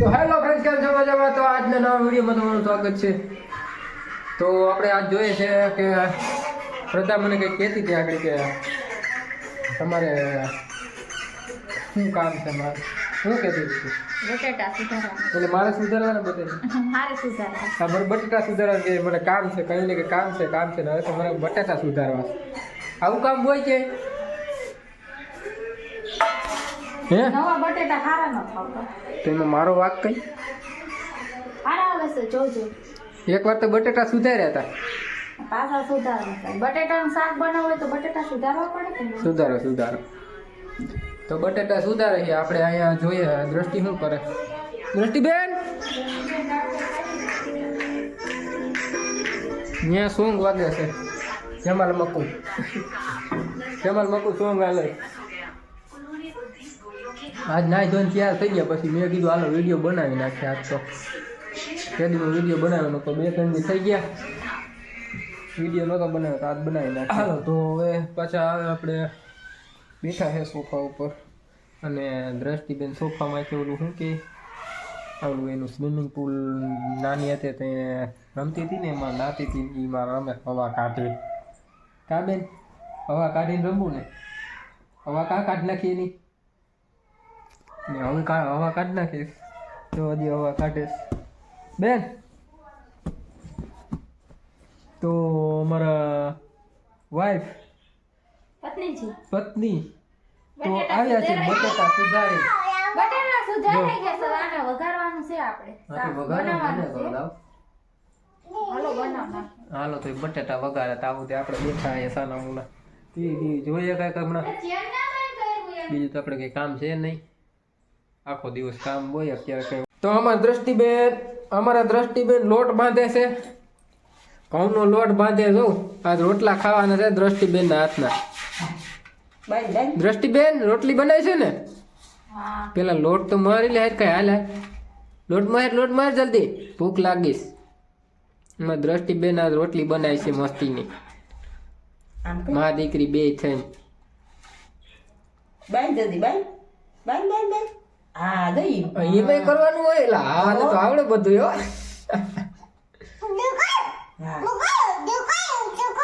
તો hello friend કેમ છો? મજામાં? તો આજના નવા વિડીયોમાં તમારું સ્વાગત છે. તો આપણે આજ જોઈએ છે કે શ્રદ્ધા મને કંઈક કહેતી હતી આગળ કે તમારે શું કામ છે મારે? શું કહેતી હતી? બટેટા સુધારવાના એટલે મારે સુધારવાના મારે સુધારવા. મારે બટેટા સુધારવા કે મને કામ છે કહી ને કે કામ છે કામ છે. ને હવે તો મારે બટેટા સુધારવા આવું કામ હોય કે? હે? નવા બટેટા ખારા ન ખાવતા. તો મારો વાક કઈ? આવે છે જોજો. એકવાર તો બટેટા સુધાર્યા હતા. પાછા સુધારવા બટેટાનું શાક બનાવવું તો બટેટા સુધારવા પડે સુધારો સુધારો. તો બટેટા સુધારે છે. આપણે અહીંયા જોઈએ દ્રષ્ટિ શું કરે? દ્રષ્ટિબેન ત્યાં સોંગ વાગે છે. જમાલ મકુ. જમાલ મકુ સોંગ હાલે. આજ નાઈ ધોઈને તૈયાર થઈ ગયા, પછી મેં કીધું હાલો વીડિયો બનાવી નાખે આજ તો. કેદીનો વીડિયો બનાવ્યો તો બે ત્રણ દિવસ થઈ ગયા. વીડિયો નહોતો બનાવ્યો, તો આજ બનાવી નાખે હાલો, તો હવે પાછા આવે આપણે બેઠા છે સોફા ઉપર. અને દ્રષ્ટિબેન સોફામાં ઓલું શું કે ઓલું એનું સ્વિમિંગ પુલ નાની હતી તે રમતી હતી ને એમાં નાતી હતી એમાં રમે, હવા કાઢી. કા બેન? હવા કાઢીને રમવું ને? હવા કા કાઢી નાખી એની? હવે હવા કાઢી નાખીશ. તો હજી હવા કાઢીશ. બેન! તો અમારા વાઈફ પત્નીજી. પત્ની તો આવ્યા છે બટેટા સુધારી. બટેટા સુધારી ગયા સર આને વઘારવાનું છે આપણે. બનાવવાનું છે. હાલો બનાવ હાલો તો એ બટેટા વઘારે તો આવું તે આપણે બેઠા અહીંયા સાના મુના જોઈએ કાંઈક હમણાં. બીજું તો આપણે કંઈ કામ છે નહીં. આખો દિવસ કામ હોય અત્યારે કંઈ તો અમારા દ્રષ્ટિબેન અમારા દ્રષ્ટિબેન લોટ બાંધે છે. ઘઉંનો લોટ બાંધે જો આ રોટલા ખાવાના છે દ્રષ્ટિબેનના હાથના. દ્રષ્ટિબેન રોટલી બનાવી છે ને? પેલા લોટ તો મારી લે કઈ હાલ? લોટ માર લોટ માર જલ્દી. ભૂખ લાગીશ. એમાં દ્રષ્ટિબેન આ રોટલી બનાવી છે મસ્તીની. મા દીકરી બે થઈને. બાય જલ્દી બાય બાય બાય બાઈ. હા એ ભાઈ કરવાનું હોય એટલે હા તો આવડે બધું હો.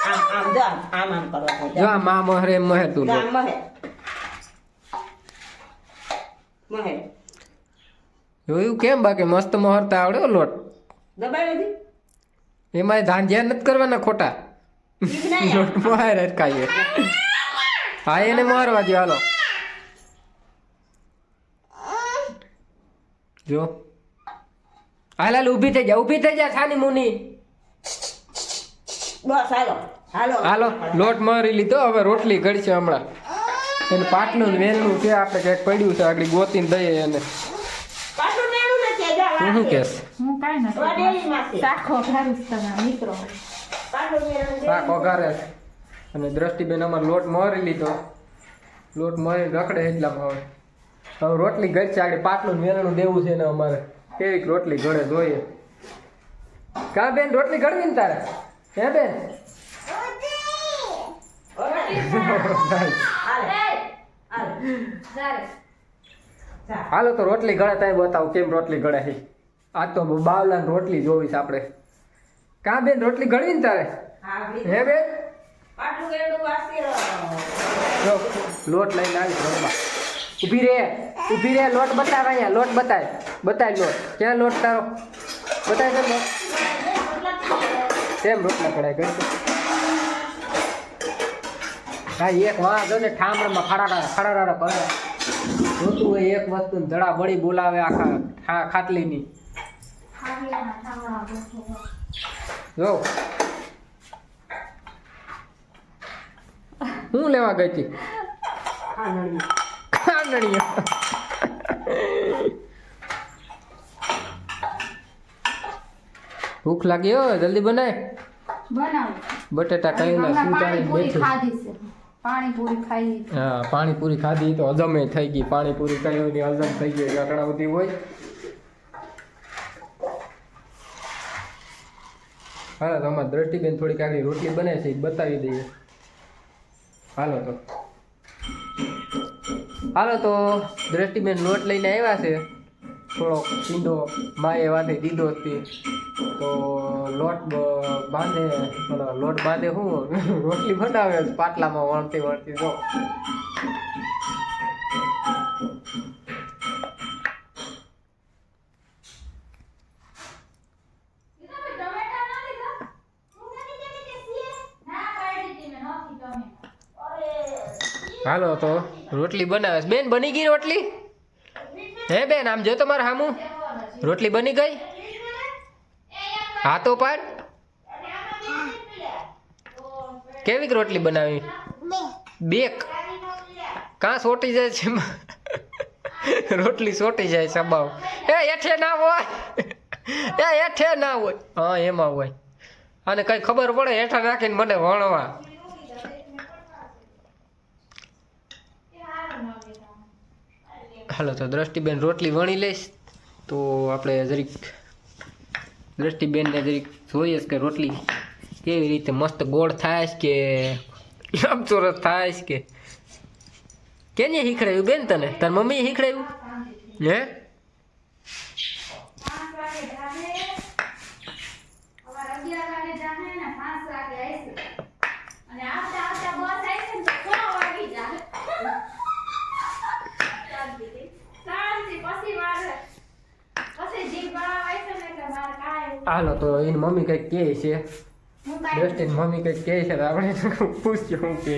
આમ જો આ મા મહરે મહે તું મહે. મહે. જોયું કેમ બાકી? મસ્ત મહરતા આવડે લોટ. લીધી એમાં ધાંધિયા નથી કરવાના ખોટા. લોટ મારે ખાઈએ. હા એને મારવા દો હાલો. જો. હાલ હાલ ઊભી થઈ જા ઊભી થઈ જા છાની મુની. બસ હાલો હાલો. હાલો લોટ મારી લીધો હવે રોટલી ઘડશે હમણાં. એને પાટલું ને વેલનું છે આપણે કંઈક પડ્યું છે આગળ ગોતીને દઈએ એને. તું શું કહેશ? હું કાંઈ નથી શાક વઘારું તમારા મિત્રો. પાછું નેણું છે. શાક વઘારે અને દ્રષ્ટિબેન અમારે લોટ મરી લીધો. લોટ મરી રખડે એટલા હવે. હવે રોટલી ઘડશે આગળ પાટલું ને દેવું છે ને અમારે. કેવી રોટલી ઘડે જોઈએ. કા બેન રોટલી ઘડવી ને તારે? હે બેન? હાલે તો રોટલી ઘડે ત્યાં બતાવું કેમ રોટલી ઘડે છે. આ તો બાવલા રોટલી જોવી છે આપણે. કા બેન રોટલી ઘડવી ને તારે? હે બેન? લોટ લઈને આવી ઘરમાં ઊભી રે ઊભી રે લોટ બતાવ અહીંયા, લોટ બતાય બતાય લોટ. ક્યાં લોટ તારો? બતાય છે લોટ? કેમ રોટલા કઢાય? કરી હા એક વાં જો ને ઠામરમાં ખડાડા ખડાડા કરે જોતું હોય એક વસ્તુ ધડા બળી બોલાવે આખા ખાટલીની. જો. હું લેવા ગઈ હતી? આનંદ. ભૂખ લાગી હો જલ્દી બનાય. બનાવ. બટેટા કઈ ના શું સુધારી પાણીપુરી બેઠી. ખાધી છે. પાણીપુરી ખાઈ હા પાણીપુરી ખાધી તો અજમે થઈ ગઈ. પાણીપુરી કઈ હોયની હજમ થઈ ગઈ. ઘણા બધી હોય. હાલો તો અમારી દ્રષ્ટિબેન થોડીક આગળ રોટલી બને છે એ બતાવી દઈએ. હાલો તો. હાલો તો દ્રષ્ટિબેન લોટ લઈને આવ્યા છે. થોડોક ચીંડો માએ વાંધી દીધો હતી તો લોટ બાંધે લોટ બાંધે શું રોટલી બનાવે પાટલામાં વણતી વણતી જો. હાલો તો રોટલી બનાવે. બેન, બની ગઈ રોટલી? હે બેન, આમ જો તમારે હામું. રોટલી બની ગઈ? હાથો પાડ. કેવી રોટલી બનાવી? બેક. કાં સોટી જાય છે? રોટલી સોટી જાય છે બાવ એ હેઠે ના હોય. એ હેઠે ના હોય. હા, એમાં હોય. અને કઈ ખબર પડે, હેઠા નાખીને મને વણવા. હાલો, તો દ્રષ્ટિબેન રોટલી વણી લઈશ. તો આપણે જરીક દ્રષ્ટિબેનને જરીક જોઈએ કે રોટલી કેવી રીતે મસ્ત ગોળ થાય કે લંબચોરસ થાય કે કેને શીખડાયું બેન તને? તાર મમ્મીએ શીખડાયું? હે? હાલો તો એની મમ્મી કંઈક કહે છે. દ્રષ્ટિની મમ્મી કંઈક કહે છે આપણે પૂછ્યું શું કહે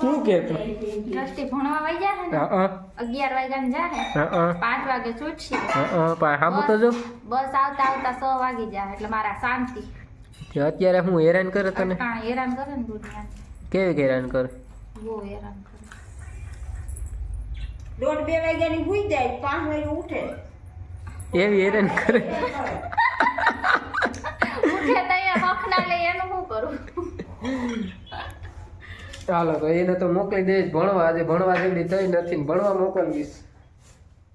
શું કે દ્રષ્ટિ ભણવા વઈ જાય ને? હા હા. અગિયાર વાગ્યા જાય હા હા. પાંચ વાગે છૂટશે. હા પણ હામું તો જો. બસ આવતા આવતા સો વાગી જાય એટલે મારા શાંતિ. કે અત્યારે હું હેરાન કરે તને? હા હેરાન કરે ને દુનિયા કેવી હેરાન કરે? બહુ હેરાન કરે. દોઢ બે વાગ્યાની હુઈ જાય પાંચ વાગે ઉઠે. એવી હેરાન કરે. ચાલો તો એને તો મોકલી દઈશ ભણવા આજે ભણવા જેવડી થઈ નથી ભણવા મોકલવીશ.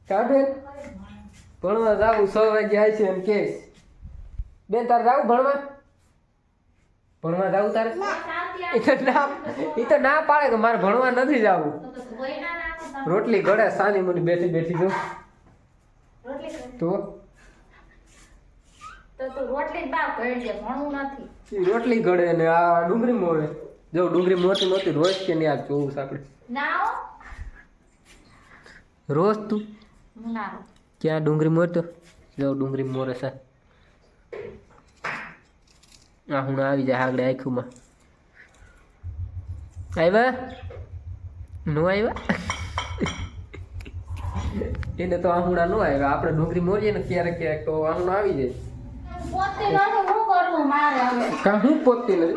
કાઢે ભણવા જાવું છ વાગે આવી છે એમ કહેશ બેન તારે જાવું ભણવા? ભણવા જાવું તારે? એ તો ના એ તો ના પાડે કે મારે ભણવા નથી જવું. રોટલી ગળે સાની મુની બેઠી બેઠી જો. તો? તો તું રોટલી જ બાર ભણવું નથી. ઈ રોટલી ઘડે ને આ ડુંગળી મોરે. જો ડુંગળી મોતી નહોતી રોજ કે નહીં આ જોવું આપણે ના રોજ તું? ના ક્યાં ડુંગળી મોરતો? જો ડુંગળી મોરે છે આ હું આવી જાય આગળ આખુંમાં. આવ્યા? નો આવ્યા? એને તો આહુડા નો આવે આપણે ડુંગળી મોરીએ ને ક્યારેક ક્યારેક તો આહુડા આવી જાય. કાં હું પોતતી નથી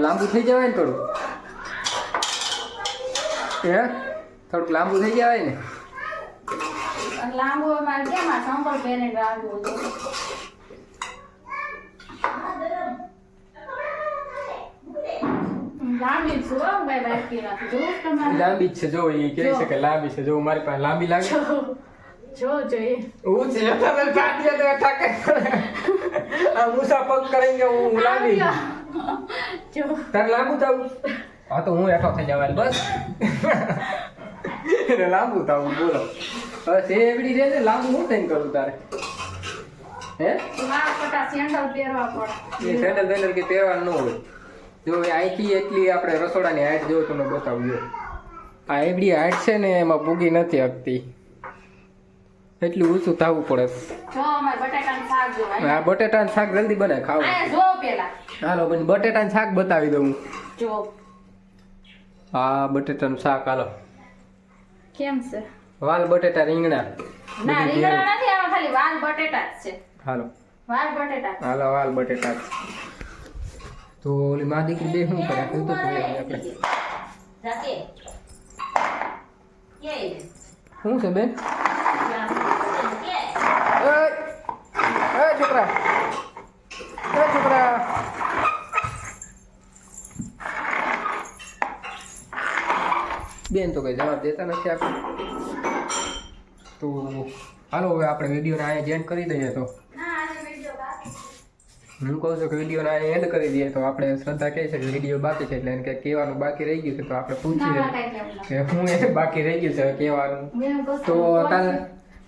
લાંબુ થઈ જવાય ને થોડું. હે? થોડુંક લાંબુ થઈ જવાય ને? લાંબુ મારે કેમ આ સંપલ પહેરીને રાખવું છે લાંબી ભાઈ તમારે. છે જો એ કહે છે કે લાંબી છે. જો મારી પાસે લાંબી લાગે. જો જોઈએ હું છે તમે કાઢીએ તો ઠાકે આ મુસા પગ કરેંગે હું લાંબી. જો તારે લાંબુ થવું? હા તો હું હેઠો થઈ જવાય બસ. એને લાંબુ થવું બોલો. બસ એવડી રહે ને લાંબુ હું થઈને કરું તારે? હે? મારા પટા સેન્ડલ પહેરવા પડે. એ સેન્ડલ બેન્ડલ કે પહેરવાનું ન હોય. જો એ અહીંથી એટલી આપણે રસોડાની હાઈટ જો તમને બતાવ્યો આ એવડી હાઈટ છે ને એમાં પૂગી નથી હકતી. એટલું ઊંચું થવું પડે. હા બટેટાનું શાક જલ્દી બને ખાવું હાલો બની બટેટાનું શાક બતાવી દઉં. હા બટેટાનું શાક હાલો. કેમ છે? વાલ બટેટા રીંગણા. ના રીંગણા નથી આમાં ખાલી વાલ બટેટા જ છે. હાલો. વાલ બટેટા હાલો વાલ બટેટા તો ઓલી મા દીકરી બે શું કરે? કહ્યું તો આપણે. શું છે બેન? છોકરા. છોકરા. બેન તો કઈ જવાબ દેતા નથી આપણે. તો હાલો હવે આપણે વિડીયોને અહીંયા જેન્ડ કરી દઈએ તો. હું કહું છું કે વીડિયો એન્ડ કરી દઈએ તો આપણે શ્રદ્ધા કહે છે કે વીડિયો બાકી છે એટલે એને કે કહેવાનું બાકી રહી ગયું છે તો આપણે પૂછી લઈએ કે હું એ બાકી રહી ગયું છે કહેવાનું? તો તારે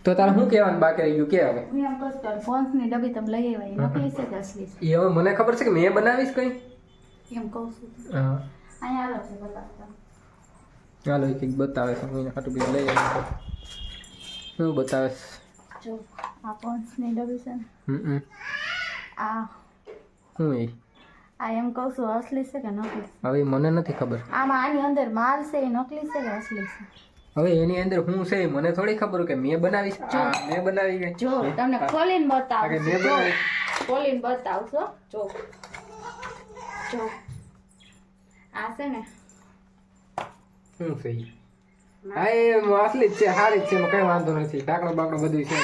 તો તારે શું કહેવાનું બાકી રહી ગયું? કે હવે? ફોન્સની ડબ્બી તમે લઈ એ છે હવે મને ખબર છે કે મેં બનાવીશ કઈ? એમ કહું છું. હા. અહીંયા આલો છે બતાવતા. ચાલો એક એક બતાવે છે. હું ખાટું બીજું લઈ આવ્યો શું બતાવે છે? જો આ ફોન્સની ડબ્બી છે હમ. આ શું એ? આ એમ કહું છું અસલી છે કે નકલી છે? હવે મને નથી ખબર. આમાં આની અંદર માલ છે એ નકલી છે કે અસલી છે? હવે એની અંદર હું છે મને થોડી ખબર કે મેં બનાવી છે? મેં બનાવી ગઈ જો તમને ખોલીને કે બતાવું મેં બનાવી ખોલીને બતાવશો જો. જો. આ છે ને. શું છે હા એ અસલી જ છે સારી જ છે કઈ વાંધો નથી. ઢાંકણો બાકડો બધું છે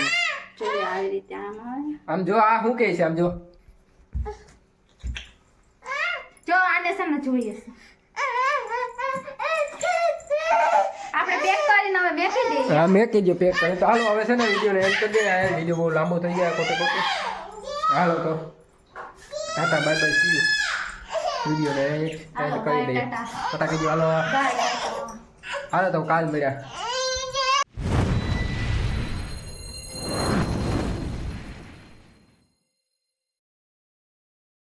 જો આવી રીતે આમ આમ જો આ શું કહે છે? આમ જો. આને જોઈએ છે? આપણે પેક કરીને હવે બેઠી દઈએ. હા મેં કીધું પેક કરી તો હાલો હવે છે ને વિડીયોને એન્ડ કરી દઈએ. આ વીડિયો બહુ લાંબો થઈ જાય ખોટે ખોટે. હાલો તો. Tata bye bye see you વિડીયોને એન્ડ કરી દઈએ. ટાટા. ટાટા કીધું હાલો. હાલો તો કાલ મળ્યા.